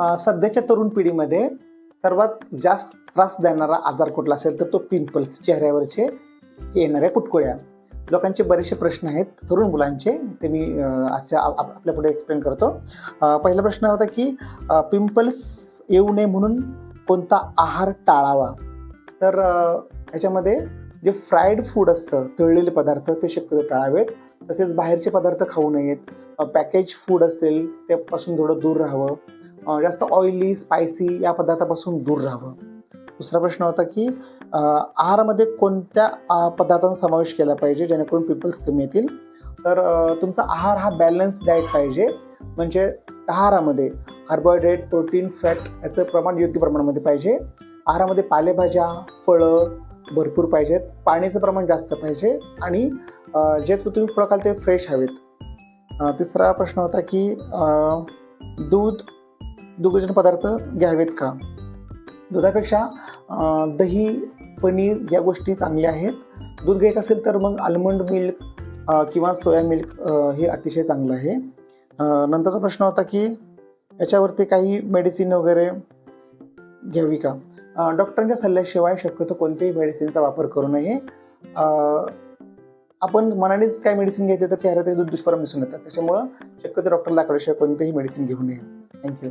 सध्याच्या तरुण पिढीमध्ये सर्वात जास्त त्रास देणारा आजार कुठला असेल तर तो पिंपल्स चेहऱ्यावरचे येणाऱ्या कुटकुळ्या. लोकांचे बरेचसे प्रश्न आहेत तरुण मुलांचे ते मी आजच्या आप- आपल्या पुढे एक्सप्लेन करतो. पहिला प्रश्न होता की पिंपल्स येऊ नये म्हणून कोणता आहार टाळावा? तर ह्याच्यामध्ये जे फ्राईड फूड असतं तळलेले पदार्थ ते शक्यतो टाळावेत. तसेच बाहेरचे पदार्थ खाऊ नयेत. पॅकेज फूड असेल त्यापासून थोडं दूर राहावं. जास्त ऑइली स्पायसी या पदार्थापासून दूर राहावं. दुसरा प्रश्न होता की आहारामध्ये कोणत्या पदार्थांचा समावेश केला पाहिजे जेणेकरून पिंपल्स कमी येतील? तर तुमचा आहार हा बॅलन्स डाएट पाहिजे. म्हणजे आहारामध्ये कार्बोहायड्रेट प्रोटीन फॅट याचं प्रमाण योग्य प्रमाणामध्ये पाहिजे. आहारामध्ये पालेभाज्या फळं भरपूर पाहिजेत. पाण्याचं प्रमाण जास्त पाहिजे. आणि जे तुम्ही फळं खाल ते फ्रेश हवेत. तिसरा प्रश्न होता की दूध दुग्धजन्य पदार्थ घ्यावेत का? दुधापेक्षा दही पनीर या गोष्टी चांगल्या आहेत. दूध घ्यायचं असेल तर मग आल्मंड मिल्क किंवा सोया मिल्क हे अतिशय चांगलं आहे. नंतरचा प्रश्न होता की याच्यावरती काही मेडिसिन वगैरे घ्यावी का? डॉक्टरांच्या सल्ल्याशिवाय शक्यतो कोणत्याही मेडिसिनचा वापर करू नये. आपण मनानेच काय मेडिसिन घेते तर चेहऱ्यात दुष्परिणाम दिसून येतात. त्याच्यामुळं शक्यतो डॉक्टरला कळल्याशिवाय कोणतेही मेडिसिन घेऊ नये. थँक्यू